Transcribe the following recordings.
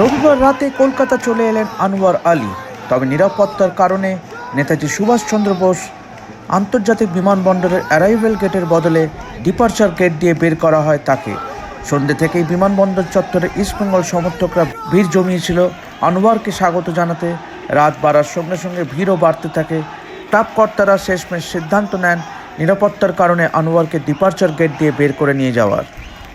রবিবার রাতে কলকাতা চলে এলেন আনোয়ার আলী। তবে নিরাপত্তার কারণে নেতাজি সুভাষচন্দ্র বোস আন্তর্জাতিক বিমানবন্দরের অ্যারাইভেল গেটের বদলে ডিপার্চার গেট দিয়ে বের করা হয় তাকে। সন্ধ্যে থেকেই বিমানবন্দর চত্বরে ইস্টবেঙ্গল সমর্থকরা ভিড় জমিয়েছিল। আনোয়ারকে স্বাগত জানাতে রাত বাড়ার সঙ্গে সঙ্গে ভিড়ও বাড়তে থাকে। কর্তারা শেষমেশ সিদ্ধান্ত নেন নিরাপত্তার কারণে আনোয়ারকে ডিপার্চার গেট দিয়ে বের করে নিয়ে যাওয়ার।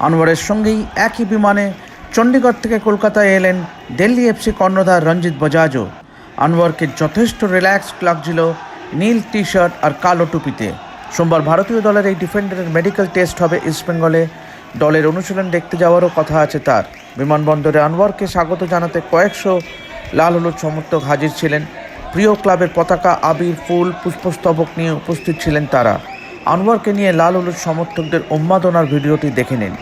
আনোয়ারের সঙ্গেই একই বিমানে চণ্ডীগড় থেকে কলকাতায় এলেন দিল্লি এফসি কর্ণধার রঞ্জিত বজাজও। আনোয়ারকে যথেষ্ট রিল্যাক্সড লাগছিল নীল টি শার্ট আর কালো টুপিতে। সোমবার ভারতীয় দলের এই ডিফেন্ডারের মেডিকেল টেস্ট হবে ইস্টবেঙ্গলে দলের অনুশীলন দেখতে যাওয়ারও কথা আছে তার। বিমানবন্দরে আনোয়ারকে স্বাগত জানাতে কয়েকশো লাল হলুদ সমর্থক হাজির ছিলেন। প্রিয় ক্লাবের পতাকা, আবির, ফুল, পুষ্পস্তবক নিয়ে উপস্থিত ছিলেন তারা। আনোয়ারকে নিয়ে লাল হলুদ সমর্থকদের উন্মাদনার ভিডিওটি দেখে নিন।